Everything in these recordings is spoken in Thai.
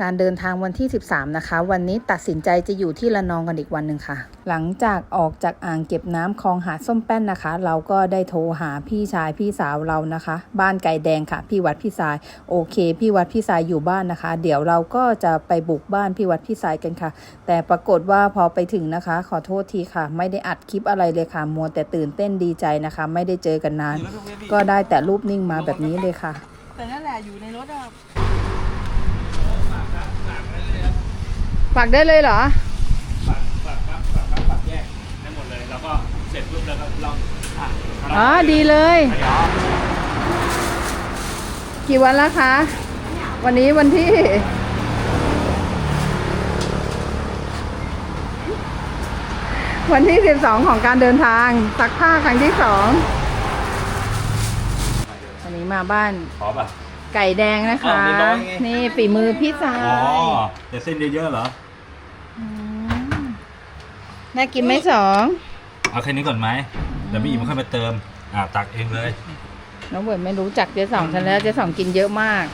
การเดินทางวันที่ 13 นะคะ วันนี้ตัดสินใจจะอยู่ที่ระนองกันอีกวันหนึ่งค่ะ หลังจากออกจากอ่างเก็บน้ำคลองหาดส้มแป้นนะคะ เราก็ได้โทรหาพี่ชายพี่สาวเรานะคะ บ้านไก่แดงค่ะ พี่วัดพี่สาย โอเค พี่วัดพี่สายอยู่บ้านนะคะ เดี๋ยวเราก็จะไปบุกบ้านพี่วัดพี่สายกันค่ะ แต่ปรากฏว่าพอไปถึงนะคะ ขอโทษทีค่ะ ไม่ได้อัดคลิปอะไรเลยค่ะ มัวแต่ตื่นเต้นดีใจนะคะ ไม่ได้เจอกันนาน ก็ได้แต่รูปนิ่งมาแบบนี้เลยค่ะ แต่นั่นแหละอยู่ในรถอะ ฝากได้เลยเหรอฝากฝากครับฝากครับฝากแยกได้หมดเลยแล้วก็เสร็จปุ๊บแล้วก็เราอะอ๋อ ดีเลยกี่วันแล้วคะ วันนี้วันที่ วันที่ 12 ของการเดินทางซักผ้าครั้งที่สองวันนี้มาบ้านขอป่ะ ไก่แดงนะคะอ๋อมีน้อยไง นี่ฝีมือพี่สาอ๋อยเดี๋ยวเส้นเยอะๆเหรอ น่ากินไหมสองเอาแค่นี้ก่อนไหมเดี๋ยวพี่อิ่มค่อยมาเติม อ่าตักเองเลย น้องเบิร์ดไม่รู้จักเจ๊สองฉันแล้วเจ๊สองกินเยอะมาก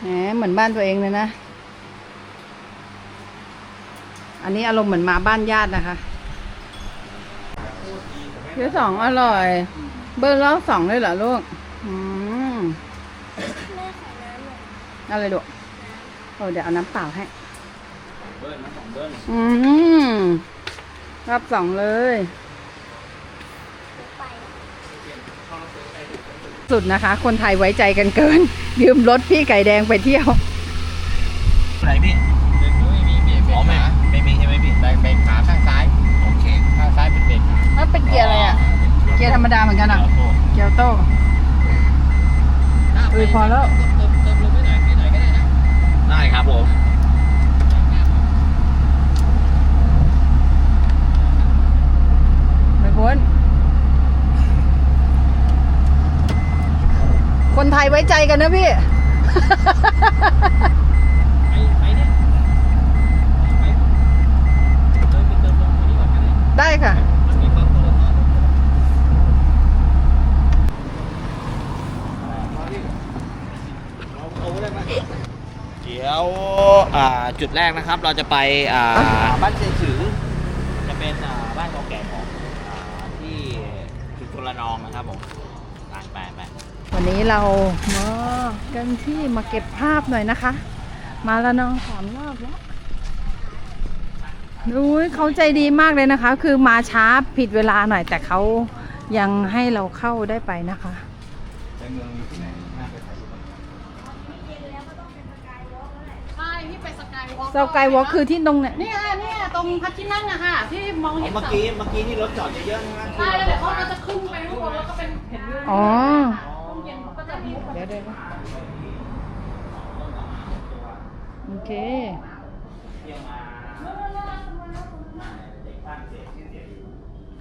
แหมเหมือนบ้านตัวเองเลยนะ อันนี้อารมณ์เหมือนมาบ้านญาตินะคะเจ๊สองอร่อย เบอร์เล่าสองเลยเหรอลูก อืม อะไรลูกโอ้เดี๋ยวเอาน้ำเปล่าให้เบิ้ลนะสองเบิ้ลอืมรับสองเลย สุดนะคะ คนไทยไว้ใจกันเกิน ยืมรถพี่ไก่แดงไปเที่ยว ไหนพี่ไม่มีเบรกอ๋อไม่ไม่มีใช่ไหมพี่เบรกเบรกขาข้างซ้าย โอเค ข้างซ้ายเป็นเบรกขามันเป็นเกียร์อะไรอะ เกียร์ธรรมดาเหมือนกันอะ เกียร์ออโต้เออพอแล้ว เติมเติมลงไปหน่อยไปหน่อยก็ได้นะ ได้ครับผม ไม่พ้น คน ไทยไว้ใจกันนะพี่ไปไปเนี่ยไปเติมไปเติมลงตรงนี้ก่อนก็ได้ได้ค่ะมันมีความตัวต่อเดี๋ยวอ่าจุดแรกนะครับเราจะไปอ่าบ้านเจฉือจะเป็นอ่าบ้านเก่าแก่ของอ่าที่ชุมชนระนองนะครับผมตานไปไป วันนี้เรามากันที่มาเก็บภาพหน่อยนะคะ มาละนองสามรอบแล้วดูเขาใจดีมากเลยนะคะ คือมาช้าผิดเวลาหน่อย แต่เขายังให้เราเข้าได้ไปนะคะในเมืองมีที่ไหนน่าไปถ่ายรูปบ้างใช่ที่ไปสกายวอล์กเซาไกวอล์กคือที่ตรงเนี่ยเนี่ยเนี่ยตรงพัดที่นั่งอะค่ะที่มองเห็นเมื่อกี้เมื่อกี้ที่รถจอดเยอะๆใช่ไหมใช่แล้วเดี๋ยวเขาก็จะขึ้นไปข้างบนแล้วก็เป็นเห็นวิวอ๋อ ดี๋ยวเดี๋ยวโอเค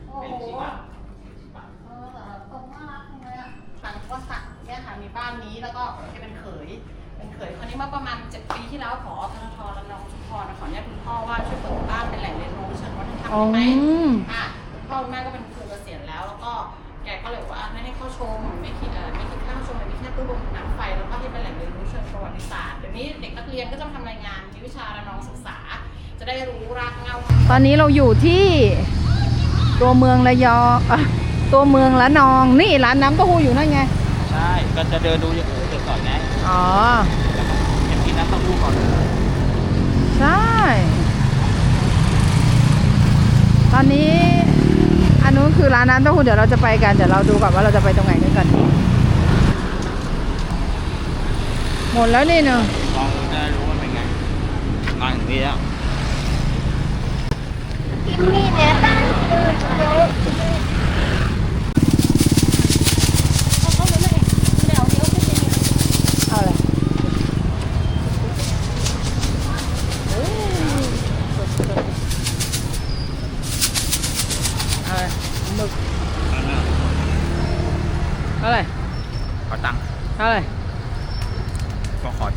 โอ้โหเออแต่ตรงน่ารักจังเลยอะต่างก็สักเนี่ยค่ะมีบ้านนี้แล้วก็แกเป็นเขย เป็นเขยคนนี้เมื่อประมาณเจ็ดปีที่แล้วขอธนทรและน้องชุมพรนะขอเนี่ยคุณพ่อว่าช่วยเปิดบ้านเป็นแหล่งเรียนรู้เชิงวัฒนธรรมอ๋อได้ไหมอะคุณพ่อคุณแม่ก็เป็นครูเกษียณแล้วแล้วก็แกก็เลยบอกว่าไม่ให้เข้าชม ตู้ลงน้ำไฟแล้วก็ที่เป็นแหล่งเรียนรู้เชิงประวัติศาสตร์เดี๋ยวนี้เด็กนักเรียนก็จะมาทำรายงานมีวิชาระนองศึกษา จะได้รู้รากเหง้าตอนนี้เราอยู่ที่ตัวเมืองระยองอะตัวเมืองละนองนี่ร้านน้ำเต้าหู้อยู่นั่นไง ใช่ ก็จะเดินดูอย่างอื่นก่อนนะอ๋อเห็นกินน้ำเต้าหู้ก่อนใช่ ตอนนี้ อันนู้นคือร้านน้ำเต้าหู้เดี๋ยวเราจะไปกัน เดี๋ยวเราดูก่อนว่าเราจะไปตรงไหนกันก่อนดี หมดแล้วนี่เนอะลองจะรู้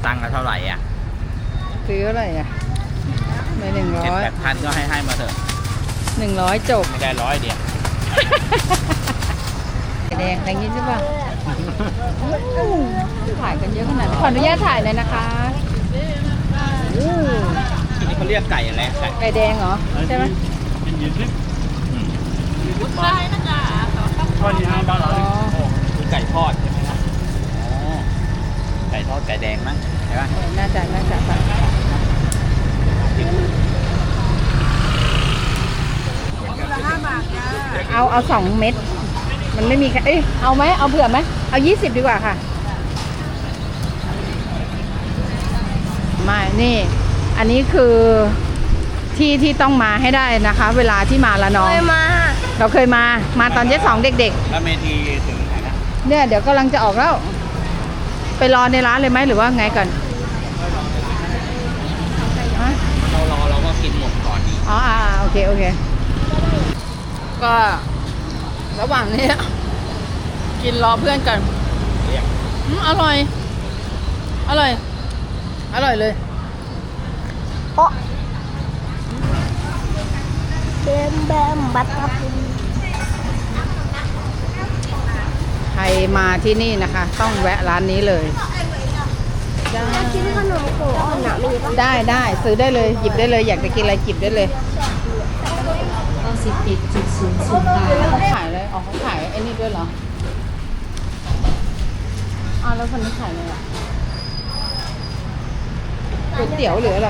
ว่าเป็นไงมาถึงนี่แล้วเอาอะไรเอาอะไรหมึกเท่าไหร่ขอตังค์เท่าไหร่ก็ขอตังค์กันเท่าไหร่อะซื้อเท่าไหร่อะไม่หนึ่งร้เจ็ดอยแปดพันก็ให้ให้มาเถอะหนึ่งร้อยจบไม่ได้ร้อยเดียวไก่แดงอะไรอย่างงี้ใช่ป่ะถ่ายกันเยอะขนาดนี้ขออนุญาตถ่ายเลยนะคะอู้ทีนี้เขาเรียกไก่อะไรไก่ไก่แดงเหรอใช่ไหมข้อนี้ห้าบาทอ๋อคือไก่ทอดใช่ไหมครับอ๋อไก่ทอดไก่แดงมั้งใช่ปะเออน่าจะน่าจะค่ะเอาเอาสองเม็ด มันไม่มีใครเอ้ยเอาไหมเอาเผื่อไหมเอายี่สิบดีกว่าค่ะไม่นี่ อันนี้คือที่ที่ต้องมาให้ได้นะคะ เวลาที่มาละน้องเคยมา เราเคยมามาตอนเจ๊สองเด็กแล้วเมทีถึงไหนนะๆเนี่ยเดี๋ยวกำลังจะออกแล้ว ไปรอในร้านเลยไหมหรือว่าไงก่อนฮะเรารอเราก็กินหมดก่อนดีอ๋ออ่าโอเคโอเค ก็ระหว่างนี้ กินรอเพื่อนกันเรียกอืมอร่อย อร่อย อร่อยเลยเบมแบมบัตรใค มาที่นี่นะคะ ต้องแวะร้านนี้เลยถ้ากินขนมโขอ่อนอะมีปะได้ได้ซื้อได้เลยหยิบได้เลยอยากจะกินอะไรหยิบได้เลย91.00เขาขายเลยอ๋อเขาขายไอ้นี่ด้วยเหรออ้าวแล้วคนนี้ขายอะไรอะก๋วยเตี๋ยวหรืออะไร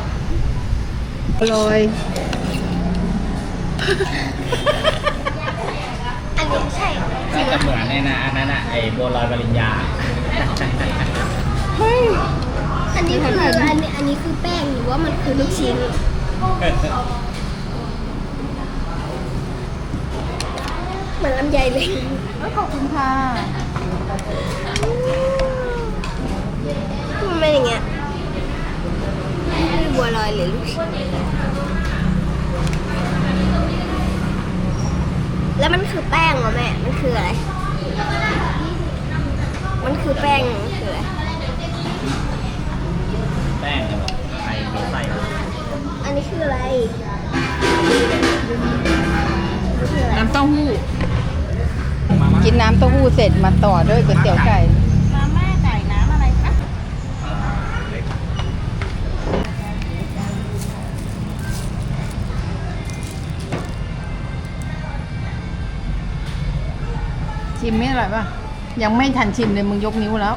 อร่อยอันนี้ใช่ น่าจะเหมือนในนะอันนั้นอะไอ้บัวลอยปริญญาเฮ้ยอันนี้คืออันนี้อันนี้คือแป้งหรือว่ามันคือลูกชิ้นเหมือนลำไยเลย ขอบคุณค่ะมันเป็นอย่างเงี้ยคือบัวลอยหรือลูกชิ้น แล้วมันคือแป้งเหรอแม่ มันคืออะไร มันคือแป้งมันคืออะไร แป้งเนี่ยแบบไข่มีไส้อันนี้คืออะไร น้ำเต้าหู้ กินน้ำเต้าหู้เสร็จมาต่อด้วยก๋วยเตี๋ยวไก่ ชิมไม่อร่อยป่ะ ยังไม่ทันชิมเลยมึงยกนิ้วแล้ว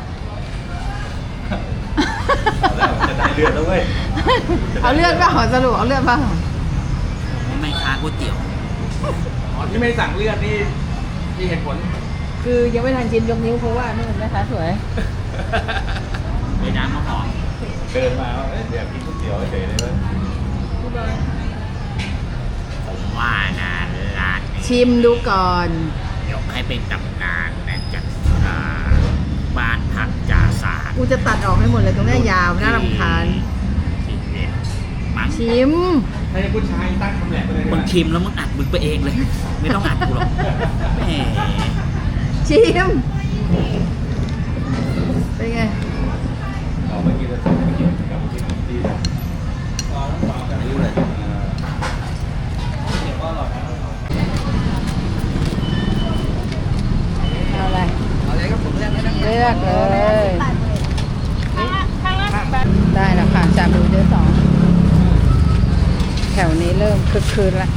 จะได้เลือดแล้วเว้ยเอาเลือดป่ะสรุปเอาเลือดป่ะไม่ค้าก๋วยเตี๋ยว อ๋อที่ไม่สั่งเลือดนี่มีเหตุผล คือยังไม่ทันชิมยกนิ้วเพราะว่านี่มันแม่ค้าสวย มีน้ำมะหอมเดินมาเอ้ยเดี๋ยวกินก๋วยเตี๋ยวเฉยเลยเว้ยผมว่านะร้านนี้ชิมดูก่อนยก ให้เป็นตำนานนะจากอ่าบ้านพักจ่าสารกูจะตัดออกให้หมดเลยตรงเนี้ยยาวน่ารำคาญที่เด็ดมั้งชิม ให้ผู้ชายตั้งคำแหลกไปเลยมึงชิมแล้วมึงอัดมึงไปเองเลย ไม่ต้องอัดกูหรอกแหมชิม เป็นไงเอาไปกินแล้วไปกินกับกินดีนะรอต้องรอกันรู้เลยเดี๋ย เลือกเลยนะเลือกเลย ได้แล้วค่ะจาบูเดอร์สอง แถวนี้เริ่มคึกคืนละ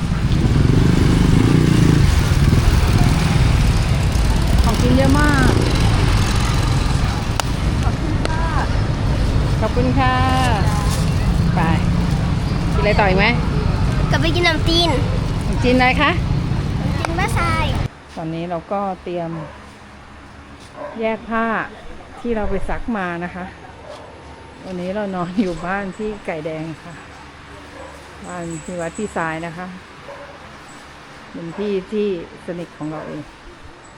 ของกินเยอะมาก ขอบคุณค่ะ ขอบคุณค่ะ ไป กินอะไรต่ออีกไหมกลับไปกินน้ำจีนขนมจีนอะไรคะกินบ้าทราย ตอนนี้เราก็เตรียม แยกผ้าที่เราไปซักมานะคะ วันนี้เรานอนอยู่บ้านที่ไก่แดงค่ะ บ้านที่วัดที่ทรายนะคะเป็นที่ที่สนิทของเราเอง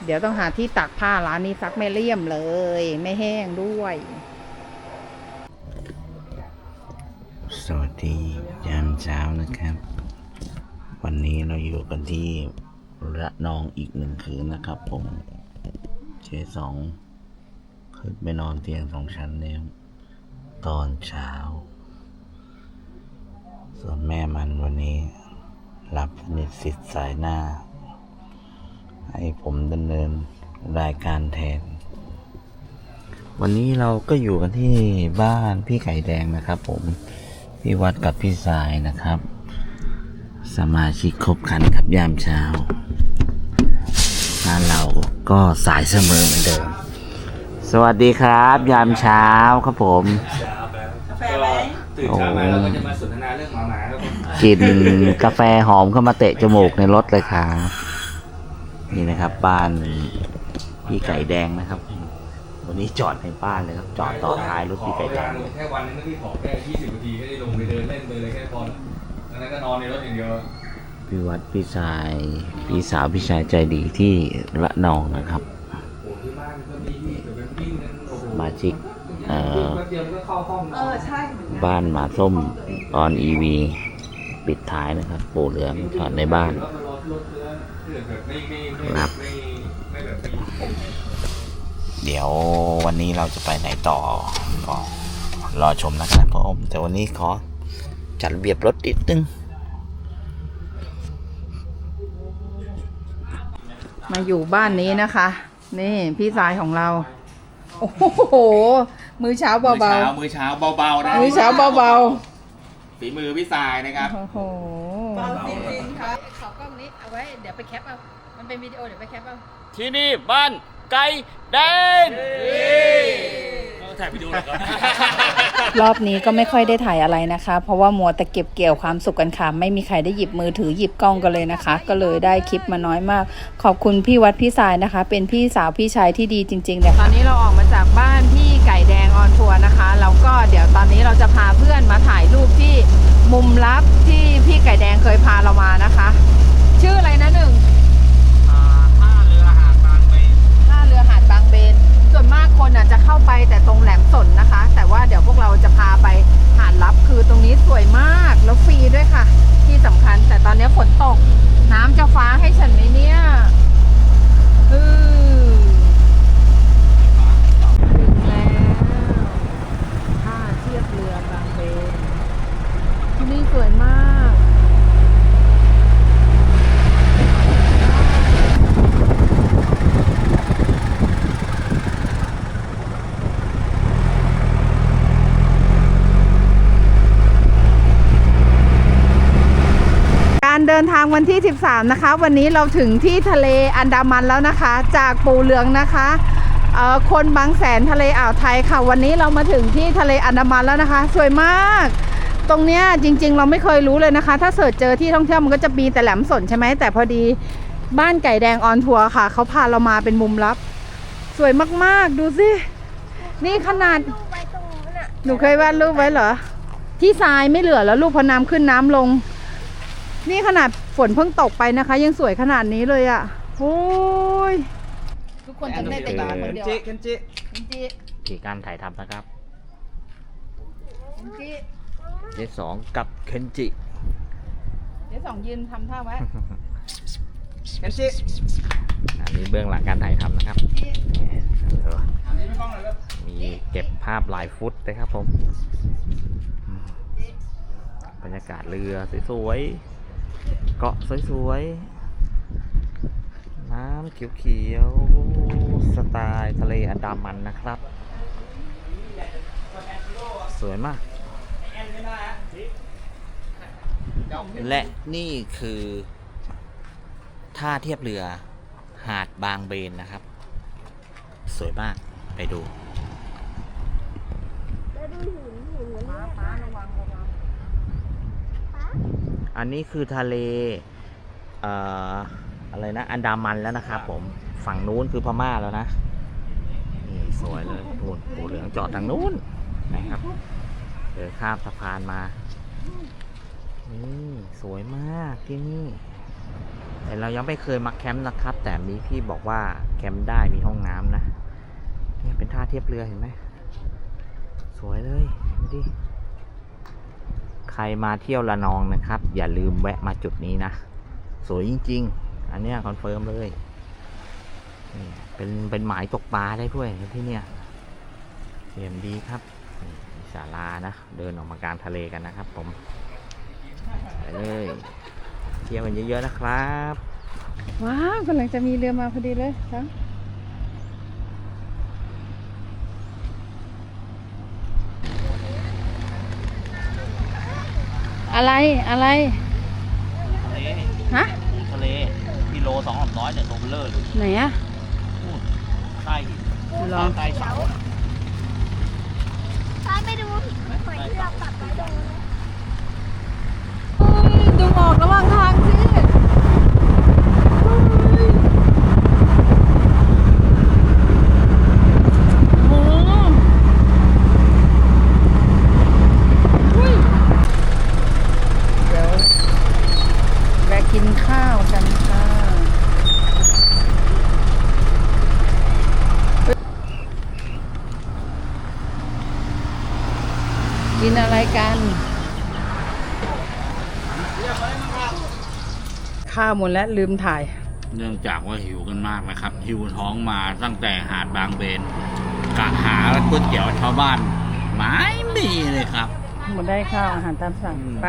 เดี๋ยวต้องหาที่ตากผ้าร้านนี้ซักไม่เลี่ยมเลย ไม่แห้งด้วย สวัสดียามเช้านะครับ วันนี้เราอยู่กันที่ระนองอีกหนึ่งคืนนะครับผม เชสองขึ้นไปนอนเตียงสองชั้นแล้วตอนเช้า ส่วนแม่มันวันนี้รับสนิทสิทธิ์สายหน้า ให้ผมดำเนินรายการแทน วันนี้เราก็อยู่กันที่บ้านพี่ไก่แดงนะครับผม พี่วัดกับพี่สายนะครับ สมาชิกครบคันครับยามเช้า บ้านเราก็สายเสมอเหมือนเดิม สวัสดีครับ ยามเช้าครับผม กาแฟไหมตื่นเช้ามาเราก็จะมาสนทนาเรื่องหมาหมาแล้วก็กลิ่นกาแฟหอมเข้ามาเตะจมูกในรถเลยครับนี่นะครับ บ้านพี่ไก่แดงนะครับ วันนี้จอดในบ้านเลยครับ จอดต่อท้ายรถพี่ไก่แดงเลย แค่วันนึงไม่ได้ขอแค่ 20 นาทีแค่ได้ลงไปเดินเล่นไปเลยแค่พอแล้วนั้นก็นอนในรถอย่างเดียว พี่วัดพี่ชายพี่สาวพี่ชายใจดีที่ระนองนะครับมาชิกเอ่อบ้านหมาส้มออนอีวีปิดท้ายนะครับ ปูเหลืองจอดในบ้านครับเดี๋ยววันนี้เราจะไปไหนต่อก็รอชมนะครับผมแต่วันนี้ขอจัดเบียบรถนิดนึง มาอยู่บ้านนี้นะคะ นี่พี่สายของเรา โอ้โห มือเช้าเบามือเช้าเบาๆนะๆ มือเช้าเบาฝีมือพี่สายนะครับ ๆ โอ้โหเบาจริงๆค่ะขอกล้องนี้เอาไว้ เดี๋ยวไปแคปเอา มันเป็นวิดีโอเดี๋ยวไปแคปเอา ที่นี่บ้านไก่แดง ถ่ายวิดีโอเหรอครับ รอบนี้ก็ไม่ค่อยได้ถ่ายอะไรนะคะ เพราะว่ามัวแต่เก็บเกี่ยวความสุขกันค่ะ ไม่มีใครได้หยิบมือถือหยิบกล้องกันเลยนะคะ ก็เลยได้คลิปมาน้อยมาก ขอบคุณพี่วัดพี่สายนะคะ เป็นพี่สาวพี่ชายที่ดีจริงๆเลยตอนนี้เราออกมาจากบ้านพี่ไก่แดงออนทัวร์นะคะ แล้วก็เดี๋ยวตอนนี้เราจะพาเพื่อนมาถ่ายรูปที่มุมลับที่พี่ไก่แดงเคยพาเรามานะคะ ชื่ออะไรนะหนึ่ง ท่าเรือหาดบางไป ท่าเรือหาดบางเบน ส่วนมากคนอะจะเข้าไปแต่ตรงแหลมสนนะคะ แต่ว่าเดี๋ยวพวกเราจะพาไปหาดลับคือตรงนี้สวยมาก แล้วฟรีด้วยค่ะ ที่สำคัญ แต่ตอนนี้ฝนตก น้ำจะฟ้าให้ฉันไหมเนี่ยอือถึงแล้วท่าเทียบเรือบางเบน ที่นี่สวยมาก การเดินทางวันที่ 13 นะคะ วันนี้เราถึงที่ทะเลอันดามันแล้วนะคะ จากปูเหลืองนะคะคนบางแสนทะเลอ่าวไทยค่ะ วันนี้เรามาถึงที่ทะเลอันดามันแล้วนะคะ สวยมาก ตรงเนี้ยจริง ๆ เราไม่เคยรู้เลยนะคะ ถ้าเสิร์ชเจอที่ท่องเที่ยวมันก็จะมีแต่แหลมสนใช่ไหมแต่พอดีบ้านไก่แดงออนทัวร์ค่ะเขาพาเรามาเป็นมุมลับ สวยมากๆ ดูสินี่ขนาดหนูเคยวาดรูปไว้เหรอ ที่ทรายไม่เหลือแล้วลูกพอน้ำขึ้นน้ำลง นี่ขนาด ฝนเพิ่งตกไปนะคะ ยังสวยขนาดนี้เลยอะ่ะโอ้ยทุกคนจำได้แต่อยู่คนเดียวจิอะเคนจิเคนจิที่การถ่ายทำนะครับเคนจิเจสองกับเคนจิ เดี๋ยวสองยืนทำท่าไว้เคนจิอันนี้เบื้องหลังการถ่ายทำนะครับเอออันนี้ไม่กล้องเลยครับมีเก็บภาพลายฟุตนะครับผมอืมบรรยากาศเรือสวยๆ เกาะสวยๆ น้ำเขียวๆ สไตล์ทะเลอันดามันนะครับ สวยมาก และนี่คือท่าเทียบเรือหาดบางเบนนะครับ สวยมากไปดู อันนี้คือทะเลเอ่ออะไรนะ อันดามันแล้วนะครับผม ฝั่งนู้นคือพม่าแล้วนะ นี่สวยเลยนู่นปูเหลืองจอดทางนู้นนะครับเดินข้ามสะพานมา นี่สวยมากที่นี่แต่เรายังไม่เคยมาแคมป์นะครับ แต่มีพี่บอกว่าแคมป์ได้มีห้องน้ำนะ เนี่ยเป็นท่าเทียบเรือเห็นไหม สวยเลยดูดิใครมาเที่ยวละนองนะครับ อย่าลืมแวะมาจุดนี้นะ สวยจริง ๆ อันนี้คอนเฟิร์มเลยเป็นเป็นหมายตกปลาได้ด้วยที่เนี่ยเยี่ยมดีครับศาลานะ เดินออกมากลางทะเลกันนะครับผมไปเลยเที่ยวกันเยอะๆนะครับ ว้าวกำลังจะมีเรือมาพอดีเลยครับ อะไรอะไรทะเลฮะทะเลกิโลสองสามร้อยเนี่ยตัวเบลเลอร์เลยไหนอะนู่นใต้หินเหรอใต้เสาไปไปดูหอยเรือตัดไว้ตรงนั้นดูหมอกระหว่างทางสิโอ้โหอุ้ยเดี๋ยวแวะกินข้าวกันค่ะ กินอะไรกัน ข้าวหมดแล้วลืมถ่าย เนื่องจากว่าหิวกันมากนะครับ หิวท้องมาตั้งแต่หาดบางเบนกะหาก๋วยเตี๋ยวชาวบ้านไม่มีเลยครับ หมดได้ข้าวอาหารตามสั่งไป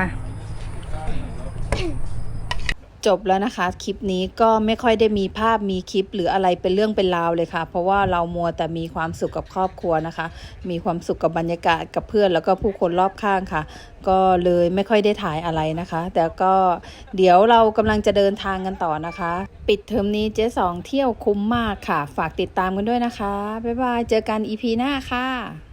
จบแล้วนะคะ คลิปนี้ก็ไม่ค่อยได้มีภาพมีคลิปหรืออะไรเป็นเรื่องเป็นราวเลยค่ะ เพราะว่าเรามัวแต่มีความสุขกับครอบครัวนะคะ มีความสุขกับบรรยากาศกับเพื่อนแล้วก็ผู้คนรอบข้างค่ะ ก็เลยไม่ค่อยได้ถ่ายอะไรนะคะ แต่ก็เดี๋ยวเรากำลังจะเดินทางกันต่อนะคะ ปิดเทอมนี้เจ๊สองเที่ยวคุ้มมากค่ะ ฝากติดตามกันด้วยนะคะบ๊ายบายเจอกันอีพีหน้าค่ะ